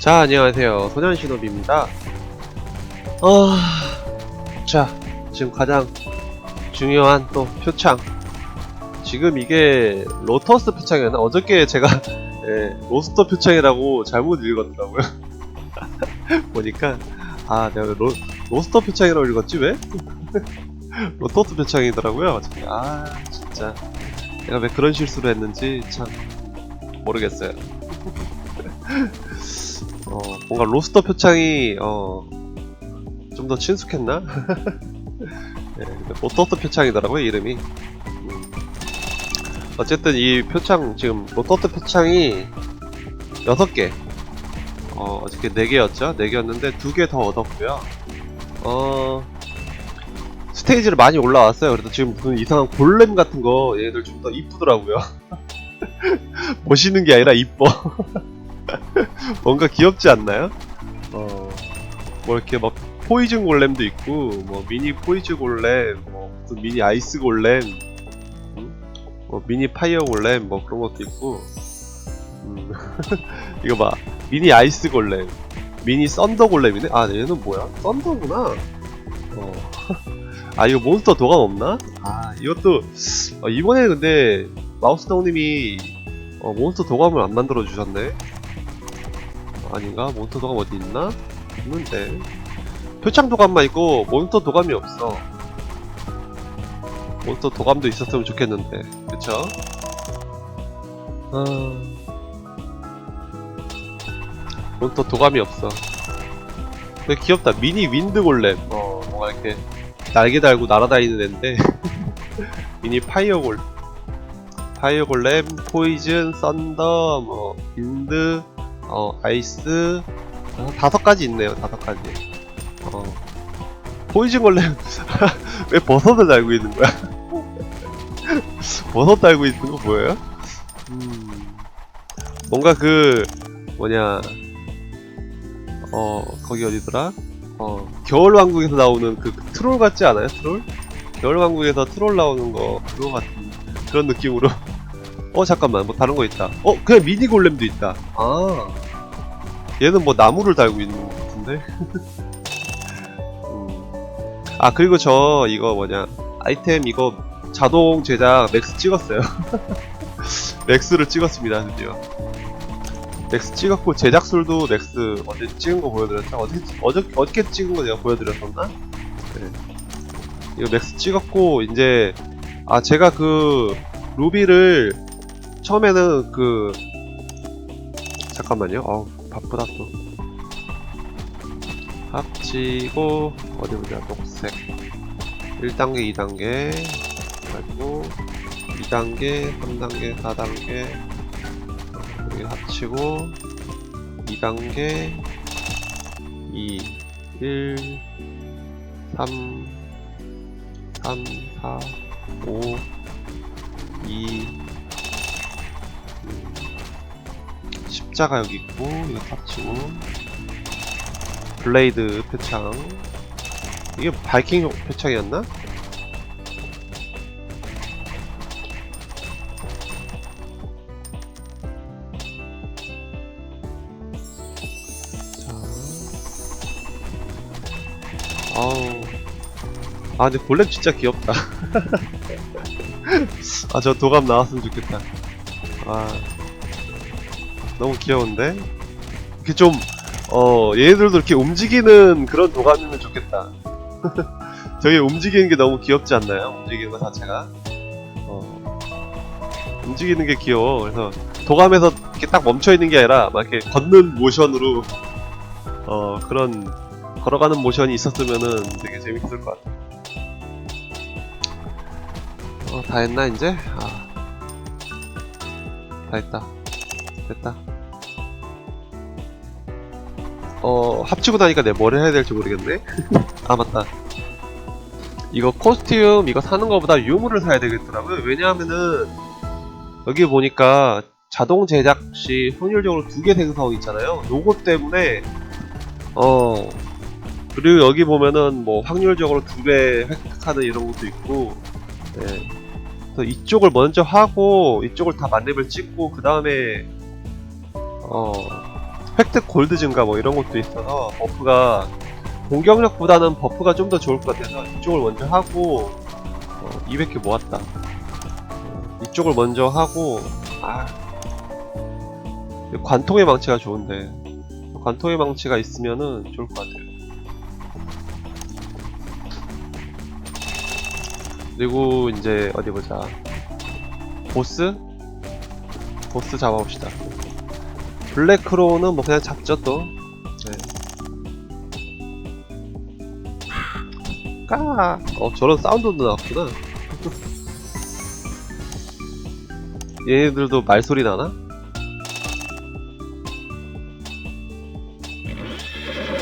자, 안녕하세요. 소년신호비입니다. 어, 자, 지금 가장 중요한 또 표창. 지금 이게 로터스 표창이었나? 어저께 제가 예, 로스터 표창이라고 잘못 읽었더라고요. 보니까 아, 내가 로, 로스터 표창이라고 읽었지 왜? 로터스 표창이더라고요. 아, 진짜 내가 왜 그런 실수를 했는지 참 모르겠어요. 어, 뭔가 로스터 표창이 어, 좀 더 친숙했나? 네, 근데 로터스 표창이더라고요 이름이. 음. 어쨌든 이 표창 지금 로터스 표창이 6개. 어, 어저께 4개였죠? 4개였는데 2개 더 얻었고요. 어, 스테이지를 많이 올라왔어요. 그래서 지금 무슨 이상한 골렘 같은 거 얘네들 좀 더 이쁘더라고요. 멋있는 게 아니라 이뻐. 뭔가 귀엽지 않나요? 어, 뭐 이렇게 막 포이즌 골렘도 있고, 뭐 미니 포이즈 골렘, 뭐 미니 아이스 골렘, 음? 뭐 미니 파이어 골렘, 뭐 그런 것도 있고, 음, 이거 봐, 미니 아이스 골렘, 미니 썬더 골렘이네. 아 얘는 뭐야? 썬더구나. 어. 아 이거 몬스터 도감 없나? 아 이것도 어, 이번에 근데 마우스다운님이 어, 몬스터 도감을 안 만들어 주셨네. 아닌가? 몬스터 도감 어디 있나? 있는데 표창 도감만 있고 몬스터 도감이 없어. 몬스터 도감도 있었으면 좋겠는데, 그쵸? 아... 몬스터 도감이 없어. 근데 귀엽다. 미니 윈드 골렘. 어, 뭔가 이렇게 날개 달고 날아다니는 애인데 미니 파이어 골 파이어 골렘, 포이즌, 썬더, 뭐 윈드, 어 아이스 어, 다섯 가지 있네요. 다섯 가지. 어 포이즌 골렘 왜 버섯을 달고 있는 거야? 버섯 달고 있는 거 뭐예요? 음 뭔가 그 뭐냐 어 거기 어디더라? 어, 겨울 왕국에서 나오는 그 트롤 같지 않아요? 트롤? 겨울 왕국에서 트롤 나오는 거, 그거 같은, 그런 느낌으로. 어, 잠깐만, 뭐 다른 거 있다. 어, 그냥 미니 골렘도 있다. 아. 얘는 뭐 나무를 달고 있는 것 같은데? 음. 아, 그리고 저, 이거 뭐냐. 아이템 이거 자동 제작 맥스 찍었어요. 맥스를 찍었습니다, 드디어. 넥스 찍었고 제작술도 넥스 어제 찍은 거 보여드렸죠? 어제 어저 어저께 찍은 거 내가 보여드렸었나? 네. 이거 넥스 찍었고 이제 아 제가 그 루비를 처음에는 그 잠깐만요. 어우 바쁘다 또. 합치고 어디 보자 녹색 1단계 2단계 그리고 2단계 3단계 4단계 여기 합치고 2단계 2 1 3 3 4 5 2 십자가 여기 있고 이거 합치고 블레이드 표창 이게 바이킹 표창이었나? 자. 아우. 아, 근데 골렘 진짜 귀엽다. 아, 저 도감 나왔으면 좋겠다. 아. 너무 귀여운데? 이렇게 좀, 어, 얘네들도 이렇게 움직이는 그런 도감이면 좋겠다. 저게 움직이는 게 너무 귀엽지 않나요? 움직이는 거 자체가. 어. 움직이는 게 귀여워. 그래서 도감에서 이렇게 딱 멈춰 있는 게 아니라 막 이렇게 걷는 모션으로 어 그런 걸어가는 모션이 있었으면은 되게 재밌을 것 같아. 어다 했나 이제? 아. 다 했다. 됐다. 어 합치고 나니까 내가 뭘 해야 될지 모르겠네. 아 맞다. 이거 코스튬 이거 사는 거보다 유물을 사야 되겠더라고요. 왜냐하면은 여기 보니까 자동 제작 시 확률적으로 두 개 생성 있잖아요. 요거 때문에 어 그리고 여기 보면은 뭐 확률적으로 두 배 획득하는 이런 것도 있고 예. 그래서 이쪽을 먼저 하고 이쪽을 다 만렙을 찍고 그 다음에 어 획득 골드 증가 뭐 이런 것도 있어서 버프가 공격력보다는 버프가 좀 더 좋을 것 같아서 이쪽을 먼저 하고 어, 200개 모았다. 어, 이쪽을 먼저 하고 아. 관통의 망치가 좋은데. 관통의 망치가 있으면은 좋을 것 같아요. 그리고 이제 어디 보자. 보스? 보스 잡아봅시다 블랙크로우는 뭐 그냥 잡죠 또 네. 까! 어 저런 사운드도 나왔구나 얘네들도 말소리 나나?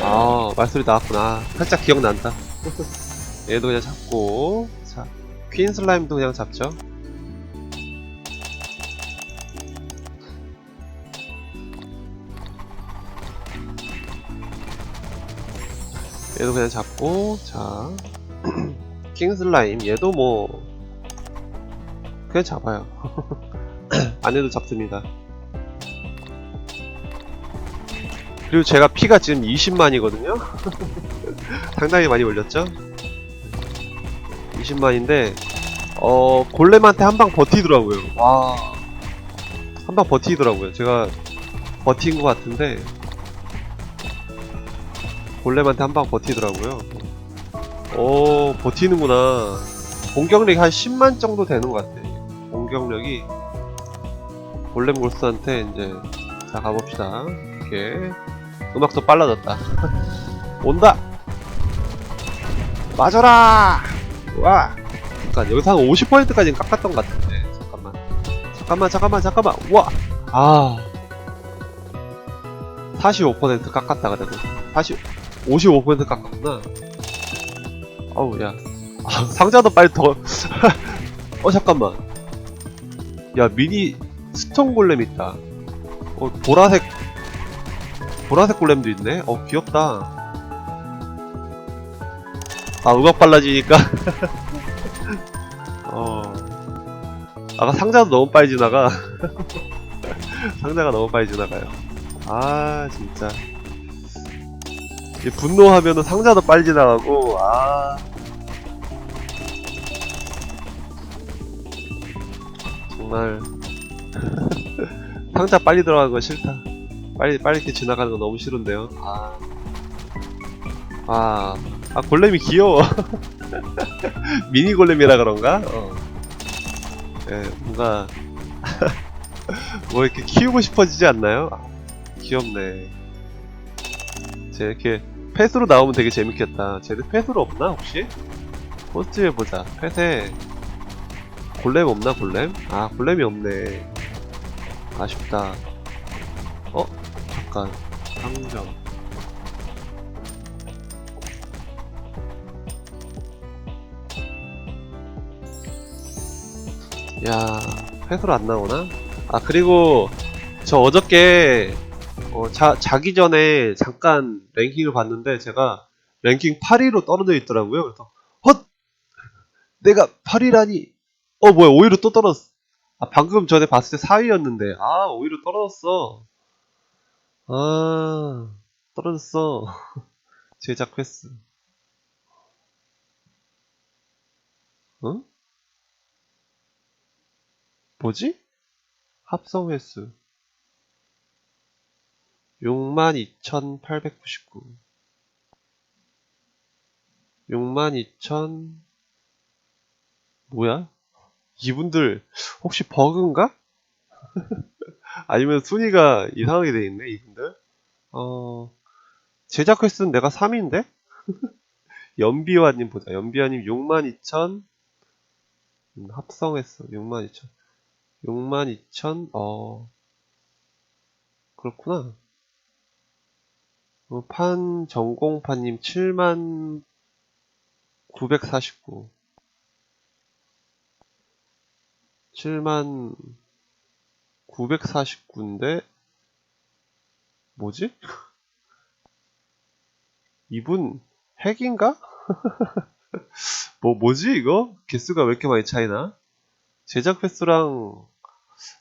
아 말소리 나왔구나 살짝 기억난다 얘도 그냥 잡고 자 퀸 슬라임도 그냥 잡죠 얘도 그냥 잡고 자. 킹슬라임 얘도 뭐 그냥 잡아요. 안 해도 잡습니다. 그리고 제가 피가 지금 20만이거든요. 상당히 많이 올렸죠? 20만인데 어 골렘한테 한 방 버티더라고요. 와 한 방 버티더라고요. 제가 버틴 것 같은데 골렘한테 한 방 버티더라고요. 오, 버티는구나. 공격력이 한 10만 정도 되는 것 같아. 공격력이. 골렘 골스한테 이제, 자, 가봅시다. 이렇게. 음악도 빨라졌다. 온다! 맞아라! 와! 잠깐, 여기서 한 50%까지는 깎았던 것 같은데. 잠깐만. 잠깐만, 잠깐만, 잠깐만. 와! 아. 45% 깎았다, 그래도. 40, 55% 깎았구나. 어우, 야. 아, 상자도 빨리 더. 어, 잠깐만. 야, 미니 스톤 골렘 있다. 어, 보라색, 보라색 골렘도 있네? 어, 귀엽다. 아, 음악 빨라지니까. 어. 아까 상자도 너무 빨리 지나가. 상자가 너무 빨리 지나가요. 아, 진짜. 이 분노하면은 상자도 빨리 지나가고 아. 정말. 상자 빨리 들어가는 거 싫다. 빨리 빨리 이렇게 지나가는 거 너무 싫은데요? 아. 아, 아 골렘이 귀여워. 미니 골렘이라 그런가? 어. 예, 뭔가. 뭐 이렇게 키우고 싶어지지 않나요? 아, 귀엽네. 쟤 이렇게 펫으로 나오면 되게 재밌겠다. 쟤들 펫으로 없나 혹시? 포스트 해보자. 펫에 골렘 없나 골렘? 아 골렘이 없네. 아쉽다. 어? 잠깐. 상점. 야, 펫으로 안 나오나? 아 그리고 저 어저께 어, 자, 자기 전에 잠깐 랭킹을 봤는데 제가 랭킹 8위로 떨어져 있더라고요. 그래서 헛! 내가 8위라니! 어 뭐야 5위로 또 떨어졌어. 아 방금 전에 봤을 때 4위였는데 아 5위로 떨어졌어. 아 떨어졌어. 제작 횟수. 응? 뭐지? 합성 횟수. 62,899 62,000 뭐야? 이분들 혹시 버그인가? 아니면 순위가 이상하게 돼 있네 이분들 어 제작 횟수는 내가 3위인데? 연비화님 보자 연비화님 62,000 음, 합성 횟수 62,000 62,000 어 그렇구나 어, 판 전공파님 7만 949 7만 949인데 뭐지? 이분 핵인가? 뭐 뭐지 이거? 개수가 왜 이렇게 많이 차이나? 제작 횟수랑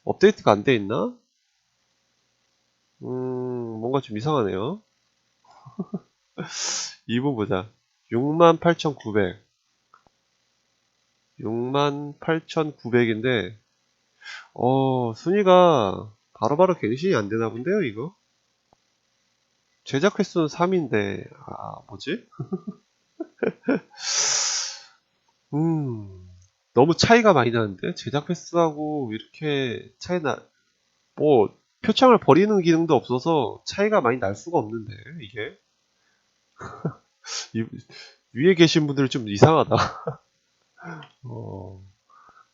업데이트가 안 돼 있나? 음, 뭔가 좀 이상하네요. 2분 보자. 68,900. 68,900인데, 어, 순위가 바로바로 갱신이 안 되나 본데요, 이거? 제작 횟수는 3인데, 아, 뭐지? 음, 너무 차이가 많이 나는데? 제작 횟수하고 이렇게 차이 나, 뭐, 표창을 버리는 기능도 없어서 차이가 많이 날 수가 없는데, 이게? 이- 위에 계신 분들 좀 이상하다. 어,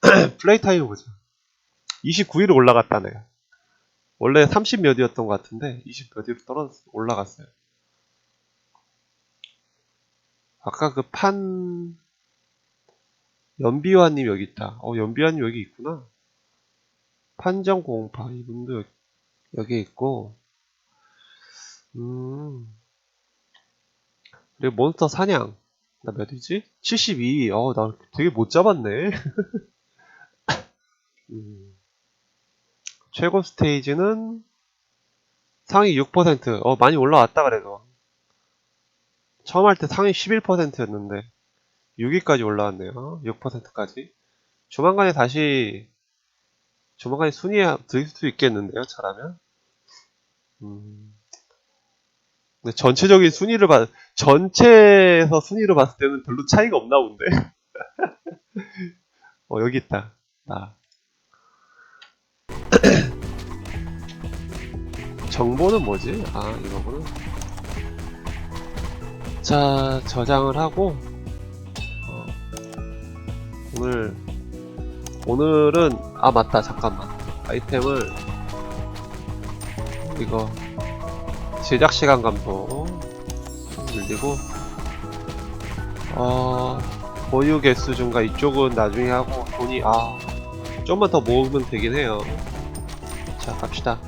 플레이 타임 보자. 29위로 올라갔다네. 원래 30 몇이었던 것 같은데 20 몇위로 떨어 올라갔어요. 아까 그 판 연비화님 여기 있다. 어 연비화님 여기 있구나. 판정 공파 이분도 여기, 여기 있고. 음. 그리고 몬스터 사냥 나 몇이지? 72. 어 나 되게 못 잡았네. 음. 최고 스테이지는 상위 6%. 어, 많이 올라왔다 그래도. 처음 할 때 상위 11%였는데 6위까지 올라왔네요. 6%까지. 조만간에 다시 조만간에 순위에 들수 있겠는데요. 잘하면. 음. 근데 전체적인 순위를 봤 전체에서 순위를 봤을 때는 별로 차이가 없나 본데. 어, 여기 있다. 나. 정보는 뭐지? 아, 이거구나. 자, 저장을 하고, 어, 오늘, 오늘은, 아, 맞다, 잠깐만. 아이템을, 이거, 제작 시간 감소, 늘리고, 어, 보유 개수 증가 이쪽은 나중에 하고, 돈이, 아, 좀만 더 모으면 되긴 해요. 자, 갑시다.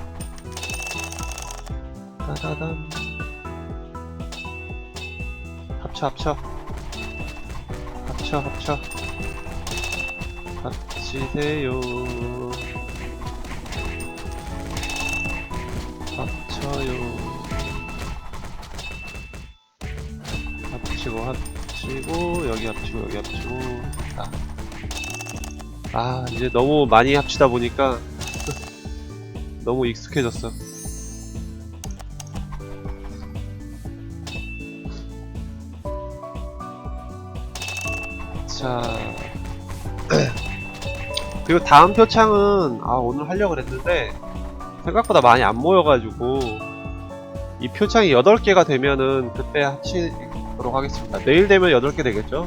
따다단. 합쳐 합쳐. 합쳐 합쳐. 합치세요. 합쳐요 합치고 합치고 여기 합치고 여기 합치고. 아, 아 이제 너무 많이 합치다 보니까 너무 익숙해졌어. 자. 그리고 다음 표창은 아 오늘 하려고 그랬는데 생각보다 많이 안 모여가지고 이 표창이 8개가 되면은 그때 합치 도록 하겠습니다. 내일 되면 8개 되겠죠?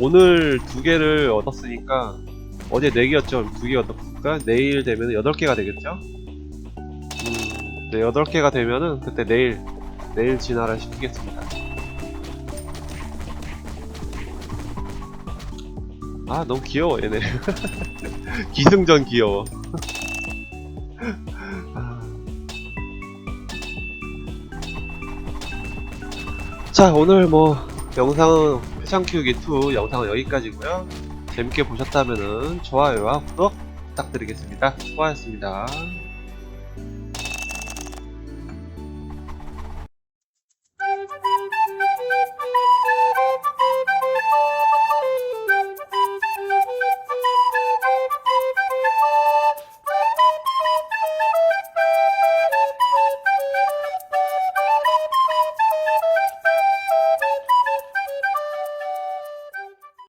오늘 2개를 얻었으니까 어제 4개였죠? 2개 얻었으니까 내일 되면 8개가 되겠죠? 음, 네 8개가 되면은 그때 내일 내일 진화를 시키겠습니다. 아 너무 귀여워 얘네. 기승전 귀여워 자 오늘 뭐 영상은 표창 키우기 2 영상은 여기까지고요. 재밌게 보셨다면은 좋아요와 구독 부탁드리겠습니다. 수고하셨습니다